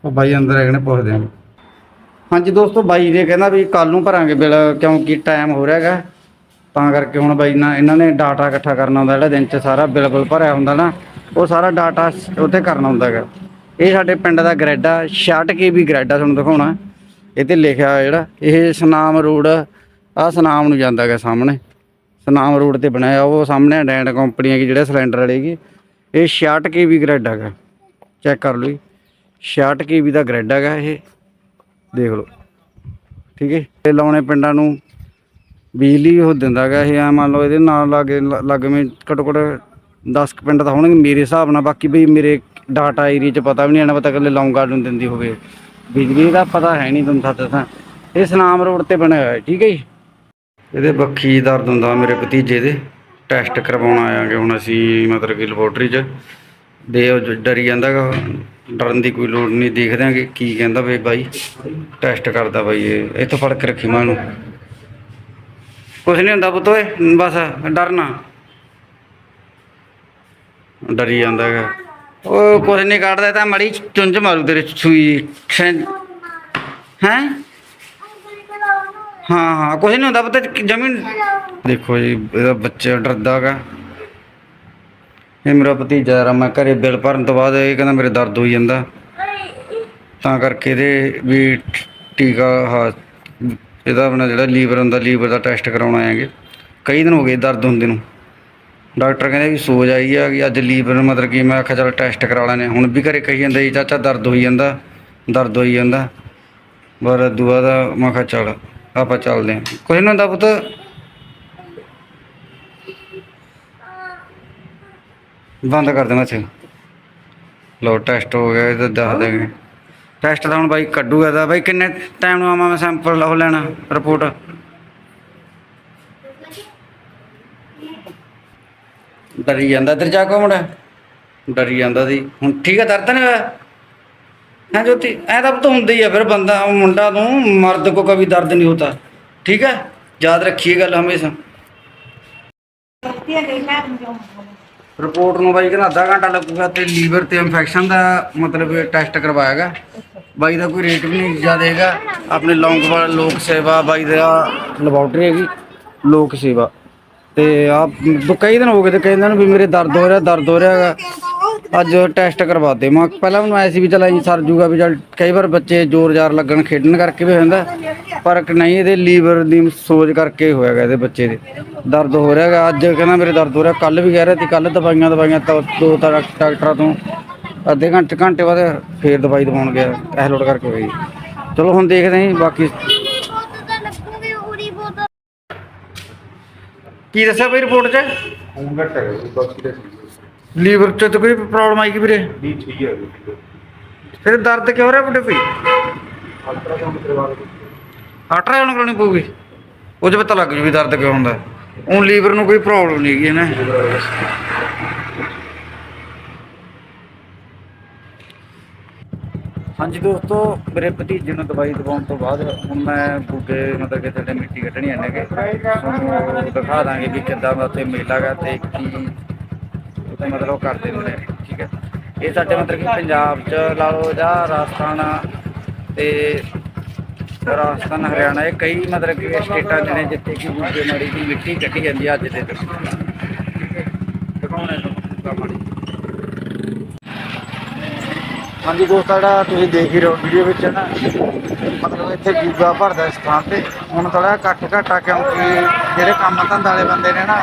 [SPEAKER 1] ਉਹ ਬਾਈ ਅੰਦਰ ਹੈਗੇ ਨੇ ਪੁੱਛਦੇ ਹਾਂ। ਹਾਂਜੀ ਦੋਸਤੋ ਬਾਈ ਨੇ ਕਹਿੰਦਾ ਵੀ ਕੱਲ ਨੂੰ ਭਰਾਂਗੇ ਬਿੱਲ ਕਿਉਂਕਿ ਟਾਈਮ ਹੋ ਰਿਹਾ ਹੈਗਾ। ਤਾਂ ਕਰਕੇ ਹੁਣ ਬਾਈ ਨਾ ਇਹਨਾਂ ਨੇ ਡਾਟਾ ਇਕੱਠਾ ਕਰਨਾ ਹੁੰਦਾ ਜਿਹੜਾ ਦਿਨ 'ਚ ਸਾਰਾ ਬਿੱਲ ਬੁੱਲ ਭਰਿਆ ਹੁੰਦਾ ਨਾ ਉਹ ਸਾਰਾ ਡਾਟਾ ਉੱਥੇ ਕਰਨਾ ਹੁੰਦਾ ਹੈਗਾ। ਇਹ ਸਾਡੇ ਪਿੰਡ ਦਾ ਗ੍ਰੈਡ ਆ 66 ਕੇਬੀ ਗ੍ਰੈਡ ਆ ਤੁਹਾਨੂੰ ਦਿਖਾਉਣਾ। ਇਹ ਤੇ ਲਿਖਿਆ ਹੋਇਆ ਜਿਹੜਾ ਇਹ ਸਨਾਮ ਰੋਡ ਆ ਸਨਾਮ ਨੂੰ ਜਾਂਦਾ ਹੈਗਾ ਸਾਹਮਣੇ। ਸਨਾਮ ਰੋਡ ਤੇ ਬਣਾਇਆ ਉਹ ਸਾਹਮਣੇ ਡੈਂਡ ਕੰਪਨੀ ਹੈਗੀ ਜਿਹੜਾ ਸਿਲੰਡਰ ਵਾਲੇਗੀ ਇਹ 66 ਕੇਬੀ ਗ੍ਰੈਡ ਹੈਗਾ। ਚੈੱਕ ਕਰ ਲਓ ਜੀ। 66 ਕੇਬੀ ਦਾ ਗ੍ਰੈਡ ਹੈਗਾ ਇਹ। ਦੇਖ ਲਓ। ਠੀਕ ਹੈ। ਇਹ ਲਾਉਣੇ ਪਿੰਡਾਂ ਨੂੰ ਬਿਜਲੀ ਉਹ ਦਿੰਦਾ ਗਾ ਇਹ ਆ ਮੰਨ ਲਓ ਇਹਦੇ ਨਾਲ ਲਾਗੇ ਲੱਗਵੇਂ ਘੱਟੋ ਘੱਟ 10 ਕੁ ਪਿੰਡ ਤਾਂ ਹੋਣਗੇ ਮੇਰੇ ਹਿਸਾਬ ਨਾਲ। ਬਾਕੀ ਬਈ ਮੇਰੇ ਡਾਟਾ ਏਰੀਆ 'ਚ ਪਤਾ ਵੀ ਨਹੀਂ ਆਣਾ ਪਤਾ ਕੱਲੇ ਲੌਂਗਾ ਨੂੰ ਦਿੰਦੀ ਹੋਵੇ। ਬਿਜਲੀ ਦਾ ਪਤਾ ਹੈ ਨਹੀਂ ਤੁਹਾਨੂੰ ਸੱਚ ਦੱਸਾਂ। ਇਹ ਸਨਾਮ ਰੋਡ ਤੇ ਬਣਿਆ ਹੋਇਆ, ਠੀਕ ਹੈ ਜੀ। ਇਹਦੇ ਬੱਖੀ ਦਰਦ ਹੁੰਦਾ ਮੇਰੇ ਭਤੀਜੇ ਦੇ। ਟੈਸਟ ਕਰਵਾਉਣ ਆਇਆਗੇ ਹੁਣ ਅਸੀਂ ਮਤਲਬ ਕਿ ਲੈਬੋਰਟਰੀ 'ਚ। ਦੇ ਉਹ ਡਰੀ ਜਾਂਦਾ ਗਾ, ਡਰਨ ਦੀ ਕੋਈ ਲੋੜ ਨਹੀਂ, ਦੇਖਦੇ ਆਂਗੇ ਕੀ ਕਹਿੰਦਾ ਬਈ ਬਾਈ, ਟੈਸਟ ਕਰਦਾ ਬਾਈ ਇਹ, ਇੱਥੋਂ ਫੜ ਕੇ ਰੱਖੀ ਮਾਂ ਨੂੰ। ਕੁਛ ਨਹੀਂ ਹੁੰਦਾ ਪੁੱਤ ਓਏ, ਬਸ ਡਰਨਾ। ਡਰੀ ਜਾਂਦਾ ਗਾ। ਉਹ ਕੁਛ ਨਹੀਂ ਕੱਢਦਾ, ਇਹ ਤਾਂ ਮੜੀ ਚੁੰਝ ਮਾਰੂ ਤੇਰੇ, ਸੂਈ ਹੈ? ਹਾਂ ਹਾਂ, ਕੁਛ ਨਹੀਂ ਹੁੰਦਾ ਪਤਾ, ਜਮੀਨ ਦੇਖੋ ਜੀ, ਇਹਦਾ ਬੱਚਾ ਡਰਦਾ ਹੈਗਾ। ਇਹ ਮੇਰਾ ਭਤੀਜਾ ਰਾ ਮੈਂ ਘਰੇ ਬਿੱਲ ਭਰਨ ਤੋਂ ਬਾਅਦ ਇਹ ਕਹਿੰਦਾ ਮੇਰੇ ਦਰਦ ਹੋਈ ਜਾਂਦਾ। ਤਾਂ ਕਰਕੇ ਇਹਦੇ ਵੀ ਟੀਕਾ ਹਾ, ਇਹਦਾ ਆਪਣਾ ਜਿਹੜਾ ਲੀਵਰ ਹੁੰਦਾ, ਲੀਵਰ ਦਾ ਟੈਸਟ ਕਰਾਉਣ ਆਏਗੇ ਕਈ ਦਿਨ ਹੋ ਗਏ ਦਰਦ ਹੁੰਦੇ ਨੂੰ। ਡਾਕਟਰ ਕਹਿੰਦੇ ਵੀ ਸੋਜ ਆਈ ਆ ਕਿ ਅੱਜ ਲੀਵਰ ਮਤਲਬ ਕਿ ਮੈਂ ਆਖਿਆ ਚਲ ਟੈਸਟ ਕਰਾ ਲੈਣੇ ਹੁਣ ਵੀ ਘਰੇ ਕਹੀ ਜਾਂਦੇ ਜੀ, ਚਾਚਾ ਦਰਦ ਹੋਈ ਜਾਂਦਾ, ਦਰਦ ਹੋਈ ਜਾਂਦਾ। ਪਰ ਦੁਆ ਦਾ ਮੈਂ ਕਿਹਾ ਚੱਲ ਆਪਾਂ ਚੱਲਦੇ ਹਾਂ। ਕੁਛ ਨਹੀਂ ਹੁੰਦਾ ਪੁੱਤ। ਬੰਦ ਕਰ ਦੇਣਾ ਇੱਥੇ। ਲੋ ਟੈਸਟ ਹੋ ਗਿਆ ਇਹ ਦੱਸ ਦੇਗੇ ਟੈਸਟ ਤਾਂ ਹੁਣ ਬਾਈ ਕੱਢੂਗਾ ਦਾ ਬਾਈ ਕਿੰਨੇ ਟਾਈਮ ਨੂੰ ਆਵਾਂ ਮੈਂ ਸੈਂਪਲ ਉਹ ਲੈਣਾ? ਰਿਪੋਰਟ ਡਰੀ ਜਾਂਦਾ ਇੱਧਰ ਜਾ ਕੇ ਮੁੰਡਾ। ਡਰੀ ਜਾਂਦਾ ਸੀ। ਹੁਣ ਠੀਕ ਹੈ ਦਰਦ ਨਹੀਂ ਹੋਇਆ ਹੈ ਜੋਤੀ? ਐ ਤਾਂ ਤਾਂ ਹੁੰਦਾ ਹੀ ਆ ਫਿਰ ਬੰਦਾ ਮੁੰਡਾ ਤੋਂ ਮਰਦ ਕੋ ਕभी ਦਰਦ ਨਹੀਂ ਹੋਤਾ ਠੀਕ ਹੈ ਯਾਦ ਰੱਖੀਏ ਗੱਲ ਹਮੇਸ਼ਾ। ਰਿਪੋਰਟ ਨੂੰ ਬਾਈ ਕਹਿੰਦਾ ਅੱਧਾ ਘੰਟਾ ਲੱਗੂਗਾ ਤੇ ਲੀਵਰ ਤੇ ਇਨਫੈਕਸ਼ਨ ਦਾ ਮਤਲਬ ਟੈਸਟ ਕਰਵਾਇਆਗਾ ਬਾਈ ਦਾ ਕੋਈ ਰੇਟ ਵੀ ਨਹੀਂ ਜ਼ਿਆਦਾ ਹੈਗਾ। ਆਪਣੇ ਲੌਂਗਵਾਲ ਲੋਕ ਸੇਵਾ ਬਾਈ ਦਾ ਲੈਬੋਰਟਰੀ ਹੈਗੀ ਲੋਕ ਸੇਵਾ। ਤੇ ਆ ਕਈ ਦਿਨ ਹੋ ਗਏ ਤੇ ਕਹਿੰਦੇ ਨੇ ਵੀ ਮੇਰੇ ਦਰਦ ਹੋ ਰਿਹਾ ਦਰਦ ਹੋ ਰਿਹਾ ਹੈਗਾ। ਅੱਜ ਟੈਸਟ ਕਰਵਾਤੇ। ਮੈਂ ਪਹਿਲਾਂ ਮੈਨੂੰ ਐਸੀ ਵੀ ਚਲਾ ਜੀ ਸਰ ਜੂਗਾ ਵੀ ਚੱਲ ਕਈ ਵਾਰ ਬੱਚੇ ਜ਼ੋਰ ਜ਼ਾਰ ਲੱਗਣ, ਖੇਡਣ ਕਰਕੇ ਵੀ ਹੋ ਪਰ ਨਹੀਂ, ਇਹਦੇ ਲੀਵਰ ਦੀ ਸੋਜ ਕਰਕੇ ਹੋਇਆਗਾ ਇਹਦੇ ਬੱਚੇ ਦੇ। ਦਰਦ ਹੋ ਰਿਹਾ ਅੱਜ ਕਹਿੰਦਾ ਮੇਰੇ ਦਰਦ ਹੋ ਰਿਹਾ। ਕੱਲ ਵੀ ਕਹਿ ਰਿਹਾ ਸੀ ਕੱਲ ਦਵਾਈਆਂ ਦਵਾਈਆਂ ਤਾਂ ਦੋ ਤਾਂ ਡਾਕਟਰਾਂ ਤੋਂ। ਅੱਧੇ ਘੰਟੇ ਘੰਟੇ ਬਾਅਦ ਫੇਰ ਦਵਾਈ ਦਵਾਉਣ ਗਿਆ ਇਹ ਲੋਡ ਕਰਕੇ ਹੋਈ ਚਲੋ ਹੁਣ ਦੇਖਦੇ ਹਾਂ ਜੀ, ਬਾਕੀ ਕੀ ਦੱਸਿਆ ਬਈ ਰਿਪੋਰਟ 'ਚ?
[SPEAKER 2] ਘੱਟ ਹੈ ਬਾਕੀ ਦਾ
[SPEAKER 1] ਲੀਵਰ 'ਚ ਤਾਂ ਕੋਈ ਪ੍ਰੋਬਲਮ ਆਈ ਕਿ ਵੀਰੇ?
[SPEAKER 2] ਵੀ ਠੀਕ ਹੈ
[SPEAKER 1] ਫਿਰ ਦਰਦ ਕਿਉਂ ਹੋ ਰਿਹਾ ਬੁੱਢੇ ਭਈ
[SPEAKER 2] ਅਲਟਰਾਸਾਊਂਡ ਕਰਵਾ ਲਓ
[SPEAKER 1] ਅਲਟਰਾਸਾਊਂਡ ਕਰਾਉਣੀ ਪਊਗੀ? ਉਹ 'ਚ ਪਤਾ ਲੱਗ ਜੂ ਵੀ ਦਰਦ ਕਿਉਂ ਹੁੰਦਾ। ਉਹ ਲੀਵਰ ਨੂੰ ਕੋਈ ਪ੍ਰੋਬਲਮ ਨਹੀਂ ਹੈਗੀ ਨਾ। ਹਾਂਜੀ ਦੋਸਤੋ ਮੇਰੇ ਭਤੀਜੇ ਨੂੰ ਦਵਾਈ ਦਵਾਉਣ ਤੋਂ ਬਾਅਦ ਹੁਣ ਮੈਂ ਬੁੱਗੇ ਮਤਲਬ ਕਿ ਤੁਹਾਡੇ ਮਿੱਟੀ ਕੱਢਣੀ ਆਣੇ ਕਿ ਦਿਖਾ ਦਾਂਗੇ ਵੀ ਕਿੱਦਾਂ ਦਾ ਉੱਥੇ ਮੇਲਾ ਗਾ ਤੇ ਕੀ ਮਤਲਬ ਉਹ ਕਰਦੇ ਨੇ ਠੀਕ ਹੈ। ਇਹ ਸਾਡੇ ਮਤਲਬ ਕਿ ਪੰਜਾਬ 'ਚ ਲਾ ਲਓ ਜਾਂ ਰਾਜਸਥਾਨ ਤੇ ਰਾਜਸਥਾਨ, ਹਰਿਆਣਾ, ਇਹ ਕਈ ਮਤਲਬ ਕਿ ਸਟੇਟਾਂ 'ਚ ਨੇ ਜਿੱਥੇ ਕਿ ਬੁੱਗੇ ਮਾੜੀ ਦੀ ਮਿੱਟੀ ਕੱਢੀ ਜਾਂਦੀ ਹੈ ਅੱਜ ਦੇ ਦਿਨ। ਦਿਖਾਉਣਾ ਤੁਹਾਨੂੰ ਹਾਂਜੀ ਦੋਸਤਾਂ ਜਿਹੜਾ ਤੁਸੀਂ ਦੇਖ ਹੀ ਰਹੇ ਹੋ ਵੀਡੀਓ ਵਿੱਚ ਨਾ? ਮਤਲਬ ਇੱਥੇ ਗੂਗਾ ਭਰਦਾ ਇਸ ਥਾਂ ਤੇ ਹੁਣ ਥੋੜਾ ਘੱਟ ਘਟਾ ਕਿਉਂਕਿ ਜਿਹੜੇ ਕੰਮ ਧੰਦਾ ਵਾਲੇ ਬੰਦੇ ਨੇ ਨਾ,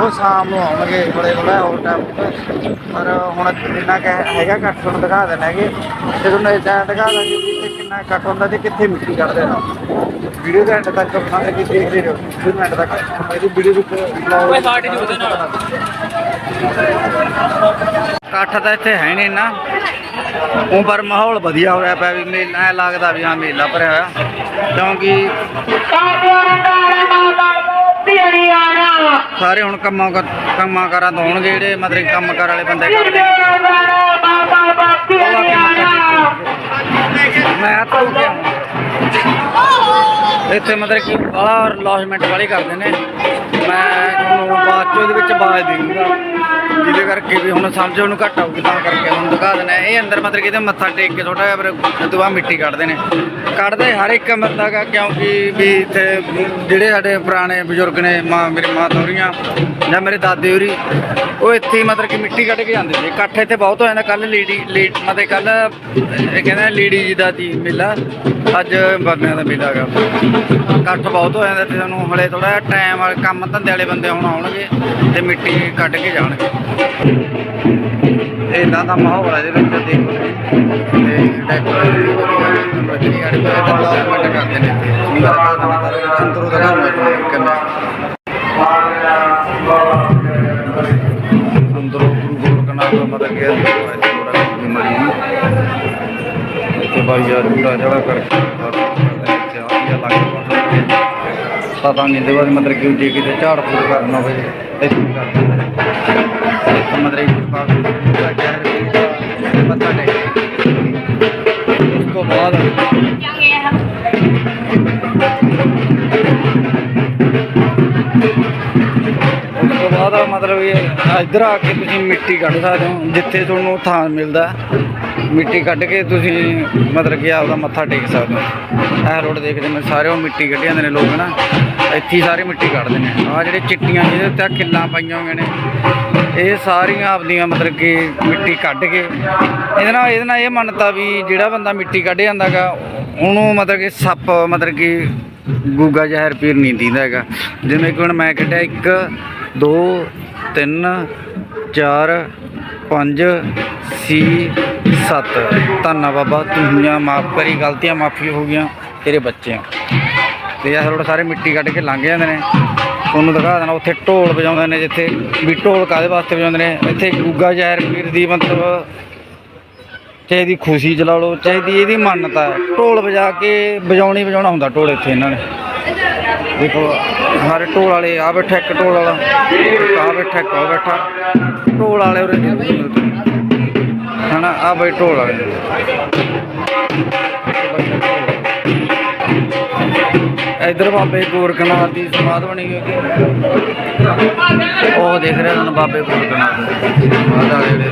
[SPEAKER 1] ਉਹ ਸ਼ਾਮ ਨੂੰ ਆਉਣਗੇ ਥੋੜੇ ਥੋੜਾ ਹੋਰ ਟਾਈਮ ਪਰ ਹੁਣ ਜਿੰਨਾ ਕੁ ਹੈਗਾ ਘੱਟ ਤੁਹਾਨੂੰ ਦਿਖਾ ਦੇਣਾ ਹੈਗੇ। ਤੇ ਤੁਹਾਨੂੰ ਇਦਾਂ ਦਿਖਾ ਦਾਂਗੇ ਵੀ ਇੱਥੇ ਕਿੰਨਾ ਘੱਟ ਹੁੰਦਾ ਤੇ ਕਿੱਥੇ ਮਿੱਟੀ ਕੱਢ ਦੇਣਾ। ਵੀਡੀਓ ਦੇ ਐਂਡ ਤੱਕ ਬਣਾ ਕੇ ਦੇਖਦੇ ਰਹੋ ਵੀਡੀਓ ਐਂਡ ਤੱਕ। ਮੇਰੀ ਵੀਡੀਓ ਵਿੱਚ ਓਏ ਇਕੱਠ ਤਾਂ ਇੱਥੇ ਹੈ ਨਹੀਂ ਨਾ। ਉਹ ਪਰ ਮਾਹੌਲ ਵਧੀਆ ਹੋਇਆ ਪਿਆ ਵੀ ਮੇਲਾ, ਐਂ ਲੱਗਦਾ ਵੀ ਹਾਂ ਮੇਲਾ ਭਰਿਆ ਹੋਇਆ। ਕਿਉਂਕਿ ਸਾਰੇ ਹੁਣ ਕੰਮਾਂ ਕਰ ਕੰਮਾਂ ਕਾਰਾਂ ਤੋਂ ਹੋਣਗੇ ਜਿਹੜੇ ਮਤਲਬ ਕਿ ਕੰਮ ਕਾਰ ਵਾਲੇ ਬੰਦੇ ਕਰਦੇ ਨੇ। ਮੈਂ ਤਾਂ ਹੋ ਗਿਆ ਇੱਥੇ ਮਤਲਬ ਕਿ ਬੜਾ ਲੌਜਮੈਂਟ ਵਾਲੇ ਕਰਦੇ ਨੇ। ਮੈਂ ਤੁਹਾਨੂੰ ਬਾਅਦ ਚ ਉਹਦੇ ਵਿੱਚ ਆਵਾਜ਼ ਦੇ ਜਿਹਦੇ ਕਰਕੇ ਵੀ ਹੁਣ ਸਮਝ ਉਹਨੂੰ ਘੱਟ ਆਊਗੀ, ਤਾਂ ਕਰਕੇ ਹੁਣ ਦਿਖਾ ਦੇਣਾ ਇਹ ਅੰਦਰ ਮਤਲਬ ਕਿ ਇਹਦੇ ਮੱਥਾ ਟੇਕ ਕੇ ਥੋੜਾ ਜਿਹਾ ਫਿਰ ਉਸ ਤੋਂ ਬਾਅਦ ਮਿੱਟੀ ਕੱਢਦੇ ਨੇ। ਕੱਢਦੇ ਹਰ ਇੱਕ ਬੰਦਾ ਗਾ, ਕਿਉਂਕਿ ਵੀ ਇੱਥੇ ਜਿਹੜੇ ਸਾਡੇ ਪੁਰਾਣੇ ਬਜ਼ੁਰਗ ਨੇ ਮਾਂ, ਮੇਰੇ ਮਾਂ ਤੋਰੀਆਂ ਜਾਂ ਮੇਰੇ ਦਾਦੇ ਹੋਰੀ, ਉਹ ਇੱਥੇ ਮਤਲਬ ਕਿ ਮਿੱਟੀ ਕੱਢ ਕੇ ਜਾਂਦੇ ਸੀ ਇਕੱਠ ਇੱਥੇ ਬਹੁਤ ਹੋ ਜਾਂਦਾ ਕੱਲ ਲੇਡੀ, ਲੀਡ, ਮਤਲਬ ਕੱਲ ਇਹ ਕਹਿੰਦੇ ਲੀਡੀ ਦਾ ਦੀ ਮੇਲਾ, ਅੱਜ ਬਾਬਿਆਂ ਦਾ ਮੇਲਾ ਹੈਗਾ। ਇਕੱਠ ਬਹੁਤ ਹੋ ਜਾਂਦਾ ਤੇ ਸਾਨੂੰ ਹਲੇ ਥੋੜਾ ਟਾਈਮ ਵਾਲੇ ਕੰਮ ਧੰਦੇ ਵਾਲੇ ਬੰਦੇ ਹੁਣ ਆਉਣਗੇ ਤੇ ਮਿੱਟੀ ਕੱਢ ਕੇ ਜਾਣਗੇ। ਇਦਾਂ ਦਾ ਮਾਹੌਲ ਹੈ ਇਹਦੇ ਵਿੱਚ ਦੇਖੋ ਤੇ ਡੈਕੋਰੇਸ਼ਨ ਬੱਚੀ ਵਾਲੇ ਤੇ ਡਿਵੈਲਪਮੈਂਟ ਕਰਦੇ ਨੇ। ਸੁੰਦਰ ਦਾ ਅੰਦਰੋਂ ਦਾ ਘਰ ਨੂੰ। ਅੰਦਰੋਂ ਗੁਰੂ ਗੋਰਖਨਾਥ ਦਾ ਮਤਲਬ ਕਿ ਤੇ ਬਾਈ ਯਾਰ ਪੂਰਾ ਜਿਹੜਾ ਕਰਕੇ ਇੱਥੇ ਆ ਗਿਆ ਲੱਗ ਪਤਾ ਨਹੀਂ ਦੇ ਬਾਅਦ ਮਤਲਬ ਕਿ ਜੇ ਕਿਤੇ ਝਾੜ ਫੂਕ ਕਰਨਾ ਹੋਵੇ ਇੱਥੇ ਵੀ ਕਰ ਦਿੰਦੇ ਨੇ ਇੱਥੇ ਮਤਲਬ ਕਿ ਕਿਰਪਾ ਪੂਰਾ ਕਹਿ ਪਤਾ ਨਹੀਂ ਉਸ ਤੋਂ ਬਾਅਦ ਉਸ ਤੋਂ ਬਾਅਦ ਮਤਲਬ ਇਹ ਇੱਧਰ ਆ ਕੇ ਤੁਸੀਂ ਮਿੱਟੀ ਕੱਢ ਸਕਦੇ ਹੋ ਜਿੱਥੇ ਤੁਹਾਨੂੰ ਥਾਂ ਮਿਲਦਾ ਮਿੱਟੀ ਕੱਢ ਕੇ ਤੁਸੀਂ ਮਤਲਬ ਕਿ ਆਪਦਾ ਮੱਥਾ ਟੇਕ ਸਕਦੇ ਹੋ। ਇਹ ਰੋਡ ਦੇਖਦੇ ਮੈਂ ਸਾਰੇ ਉਹ ਮਿੱਟੀ ਕੱਢੀ ਜਾਂਦੇ ਨੇ ਲੋਕ ਨਾ, ਇੱਥੇ ਹੀ ਸਾਰੀ ਮਿੱਟੀ ਕੱਢਦੇ ਨੇ। ਆ ਜਿਹੜੇ ਚਿੱਟੀਆਂ ਜਿਹਦੇ ਉੱਤੇ ਕਿੱਲਾਂ ਪਾਈਆਂ ਹੋਈਆਂ ਨੇ। ਇਹ ਸਾਰੀਆਂ ਆਪਦੀਆਂ ਮਤਲਬ ਕਿ ਮਿੱਟੀ ਕੱਢ ਕੇ, ਇਹਦੇ ਨਾਲ ਇਹਦੇ ਨਾਲ ਇਹ ਮੰਨਤਾ ਵੀ ਜਿਹੜਾ ਬੰਦਾ ਮਿੱਟੀ ਕੱਢ ਜਾਂਦਾਗਾ ਉਹਨੂੰ ਮਤਲਬ ਕਿ ਸੱਪ ਮਤਲਬ ਕਿ ਗੂਗਾ ਜ਼ਹਿਰ ਪੀਰ ਨਹੀਂ ਦਿੰਦਾ ਹੈਗਾ। ਜਿਵੇਂ ਕਿ ਹੁਣ ਮੈਂ ਕੱਢਿਆ 1 2 3 4 5 6 7 ਧੰਨਾ ਬਾਬਾ, ਤੂੰ ਮਾਫ ਕਰੀ, ਗਲਤੀਆਂ ਮਾਫੀ ਹੋ ਗਈਆਂ ਤੇਰੇ ਬੱਚੇ ਆ ਤੇ ਇਹ ਰੋਡ ਸਾਰੇ ਮਿੱਟੀ ਕੱਢ ਕੇ ਲੰਘ ਜਾਂਦੇ ਨੇ। ਤੁਹਾਨੂੰ ਦਿਖਾ ਦੇਣਾ, ਉੱਥੇ ਢੋਲ ਵਜਾਉਂਦੇ ਨੇ ਜਿੱਥੇ ਵੀ ਢੋਲ ਕਾਦੇ ਵਾਸਤੇ ਵਜਾਉਂਦੇ ਨੇ। ਇੱਥੇ ਗੁੱਗਾ ਜ਼ਹਿਰ ਪੀਰ ਦੀ ਮਤਲਬ ਚਾਹੇ ਦੀ ਖੁਸ਼ੀ ਚਲਾ ਲਓ, ਚਾਹੇ ਦੀ ਇਹਦੀ ਮਾਨਤਾ ਹੈ। ਢੋਲ ਵਜਾ ਕੇ ਵਜਾਉਣੀ ਵਜਾਉਣਾ ਹੁੰਦਾ, ਢੋਲ ਇੱਥੇ ਇਹਨਾਂ ਨੇ। ਦੇਖੋ ਸਾਰੇ ਢੋਲ ਵਾਲੇ ਆ ਬੈਠਾ, ਇੱਕ ਢੋਲ ਵਾਲਾ। ਆ ਬੈਠਾ, ਇੱਕ ਉਹ ਬੈਠਾ। ਢੋਲ ਵਾਲੇ ਉਰੇ ਦੇਖੋ ਮਿਲਦੇ। ਹਨਾ, ਆ ਬਈ ਢੋਲ ਵਾਲੇ। ਇਧਰ ਬਾਬੇ ਗੋਰਖਨਾਥ ਦੀ ਸਮਾਧ ਬਣੀ ਹੋਈ ਉਹ ਦੇਖ ਰਹੇ ਹਨ ਬਾਬੇ ਗੋਰਖਨਾਥ ਦੀ। ਸਮਾਧ ਵਾਲੇ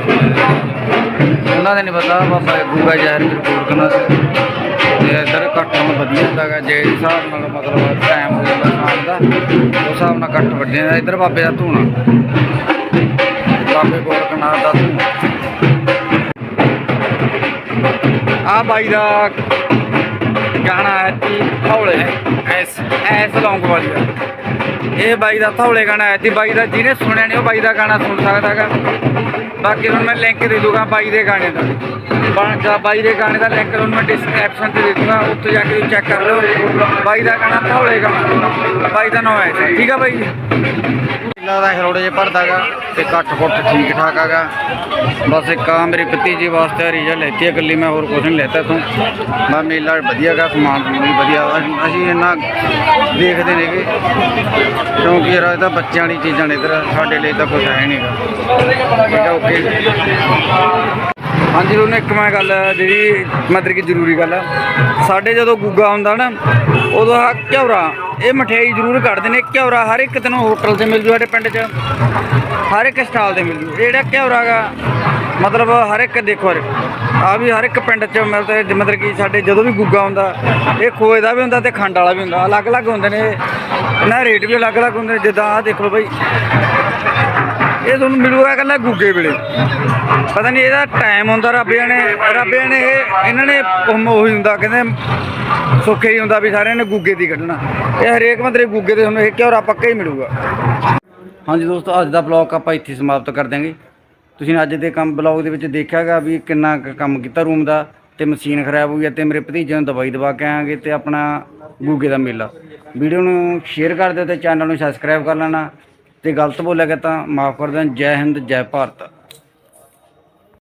[SPEAKER 1] ਉਹਨਾਂ ਦੇ ਨਹੀਂ ਪਤਾ, ਬਾਬਾ ਗੂਗਾ ਜ਼ਹਿਰ ਵੀ ਗੋਰਖਨਾਥ ਇਧਰ ਇਕੱਠ ਹੁਣ ਵਧੀਆ ਹੁੰਦਾ ਗਾ ਜੇ ਹਿਸਾਬ ਨਾਲ ਮਤਲਬ ਟਾਈਮ ਹੋ ਜਾਂਦਾ ਸ਼ਾਮ ਦਾ ਉਸ ਹਿਸਾਬ ਨਾਲ ਇਕੱਠ ਵੱਡੇ ਜਾਂਦਾ ਇਧਰ ਬਾਬੇ ਦਾ ਧੂਣਾ। ਬਾਬੇ ਗੋਰਖਨਾਥ ਦਾ ਧੂਣਾ ਆ ਬਾਈ ਦਾ ਗਾਣਾ ਹੈ ਤੀ ਹੌਲੇ। ਐਸ। ਐਸ ਲੌਂਗ ਵਾਲੀ ਦਾ ਇਹ ਬਾਈ ਦਾ ਹੌਲੇ ਗਾਣਾ ਹੈ ਤੀ ਬਾਈ ਦਾ ਜਿਹਨੇ ਸੁਣਿਆ ਨਹੀਂ ਉਹ ਬਾਈ ਦਾ ਗਾਣਾ ਸੁਣ ਸਕਦਾ ਹੈਗਾ। ਬਾਕੀ ਹੁਣ ਮੈਂ ਲਿੰਕ ਦੇ ਦੂੰਗਾ ਬਾਈ ਦੇ ਗਾਣੇ ਦਾ। ਬਣ ਬਾਈ ਦੇ ਗਾਣੇ ਦਾ ਲਿੰਕ ਤੁਹਾਨੂੰ ਮੈਂ ਡਿਸਕ੍ਰਿਪਸ਼ਨ ਤੇ ਦੇ ਦੂੰਗਾ, ਉੱਥੇ ਜਾ ਕੇ ਚੈੱਕ ਕਰ ਲਓ। ਬਾਈ ਦਾ ਗਾਣਾ ਹੌਲੇ ਗਾਣਾ, ਬਾਈ ਦਾ ਨਾਮ ਹੈ ਠੀਕ ਆ ਬਾਈ ਲੱਗਦਾ ਹਰੋੜੇ ਜੇ ਪੜਦਾਗਾ ਤੇ ਕੱਟ ਕੁੱਟ ਠੀਕ ਠਾਕ ਹੈਗਾ ਬਸ ਇੱਕ ਆ ਮੇਰੀ ਭਤੀਜੀ ਵਾਸਤੇ ਰੀਜਾ ਲੈਤੀ ਹੈ ਇਕੱਲੀ ਮੈਂ ਹੋਰ ਕੁਝ ਨਹੀਂ ਲੈਤਾ ਤੂੰ ਮੈਂ ਮੇਲਾ ਵਧੀਆ ਗਾ, ਸਮਾਨ ਸਮੂਨ ਵੀ ਵਧੀਆ ਅਸੀਂ- ਇੰਨਾ ਦੇਖਦੇ ਨੇਗੇ ਕਿਉਂਕਿ ਯਾਰ ਇਹ ਤਾਂ ਬੱਚਿਆਂ ਵਾਲੀ ਚੀਜ਼ਾਂ ਨੇ ਇੱਧਰ, ਸਾਡੇ ਲਈ ਤਾਂ ਕੁਝ ਹੈ ਨਹੀਂਗਾ ਠੀਕ ਹੈ ਓਕੇ। ਹਾਂਜੀ ਉਹਨੇ ਇੱਕ ਮੈਂ ਗੱਲ ਜਿਹੜੀ ਮਤਲਬ ਕਿ ਜ਼ਰੂਰੀ ਗੱਲ ਆ। ਸਾਡੇ ਜਦੋਂ ਗੁੱਗਾ ਹੁੰਦਾ ਨਾ, ਉਦੋਂ ਆ ਘਿਉਰਾ ਇਹ ਮਠਿਆਈ ਜ਼ਰੂਰ ਕੱਢਦੇ ਨੇ ਘਿਉਰਾ ਹਰ ਇੱਕ ਤੈਨੂੰ ਹੋਟਲ ਤੇ ਮਿਲ ਜੂ ਸਾਡੇ ਪਿੰਡ 'ਚ। ਹਰ ਇੱਕ ਸਟਾਲ ਤੇ ਮਿਲ ਜੂ। ਇਹ ਜਿਹੜਾ ਘਿਉਰਾ ਗਾ, ਮਤਲਬ ਹਰ ਇੱਕ ਦੇਖੋ ਆ ਵੀ ਹਰ ਇੱਕ ਪਿੰਡ 'ਚ ਮਿਲਦਾ ਮਤਲਬ ਕਿ ਸਾਡੇ ਜਦੋਂ ਵੀ ਗੁੱਗਾ ਹੁੰਦਾ, ਇਹ ਖੋਏ ਦਾ ਵੀ ਹੁੰਦਾ ਤੇ ਖੰਡ ਵਾਲਾ ਵੀ ਹੁੰਦਾ, ਅਲੱਗ-ਅਲੱਗ ਹੁੰਦੇ ਨੇ। ਇਹਨਾਂ ਰੇਟ ਵੀ ਅਲੱਗ-ਅਲੱਗ ਹੁੰਦੇ ਨੇ, ਜਿੱਦਾਂ ਆ ਦੇਖ ਲਓ ਬਾਈ, ਇਹ ਤੁਹਾਨੂੰ ਮਿਲੂਗਾ ਇਕੱਲਾ ਗੁੱਗੇ ਵੇਲੇ। ਪਤਾ ਨਹੀਂ ਇਹਦਾ ਟਾਈਮ ਹੁੰਦਾ ਰੱਬ ਜਾਣੇ ਰੱਬ ਜਾਣੇ ਇਹ, ਇਹਨਾਂ ਨੇ ਹੁਮ ਹੁੰਦਾ, ਕਹਿੰਦੇ ਸੁੱਖੇ ਹੀ ਹੁੰਦਾ ਵੀ ਸਾਰਿਆਂ ਨੇ ਗੁੱਗੇ ਦੀ ਕੱਢਣਾ। ਇਹ ਹਰੇਕ ਮਤਲਬ ਗੁੱਗੇ ਦੇ ਤੁਹਾਨੂੰ ਇਹ ਘਿਓਰਾ ਪੱਕਾ ਹੀ ਮਿਲੂਗਾ। ਹਾਂਜੀ ਦੋਸਤੋ, ਅੱਜ ਦਾ ਬਲੌਗ ਆਪਾਂ ਇੱਥੇ ਸਮਾਪਤ ਕਰ ਦਿਆਂਗੇ। ਤੁਸੀਂ ਅੱਜ ਦੇ ਕੰਮ ਬਲੌਗ ਦੇ ਵਿੱਚ ਦੇਖਿਆਗਾ ਵੀ ਕਿੰਨਾ ਕੁ ਕੰਮ ਕੀਤਾ ਰੂਮ ਦਾ, ਤੇ ਮਸ਼ੀਨ ਖਰਾਬ ਹੋਈ ਹੈ ਤੇ ਮੇਰੇ ਭਤੀਜੇ ਨੂੰ ਦਵਾਈ ਦਵਾ ਕੇ ਆਵਾਂਗੇ ਤੇ ਆਪਣਾ ਗੁੱਗੇ ਦਾ ਮੇਲਾ। ਵੀਡੀਓ ਨੂੰ ਸ਼ੇਅਰ ਕਰ ਦਿਓ ਤੇ ਚੈਨਲ ਨੂੰ ਸਬਸਕ੍ਰਾਈਬ ਕਰ ਲੈਣਾ। ਤੇ ਗਲਤ ਬੋਲਿਆ ਗਿਆ ਤਾਂ ਮਾਫ ਕਰ ਦੇਣਾ। ਜੈ ਹਿੰਦ, ਜੈ ਭਾਰਤ।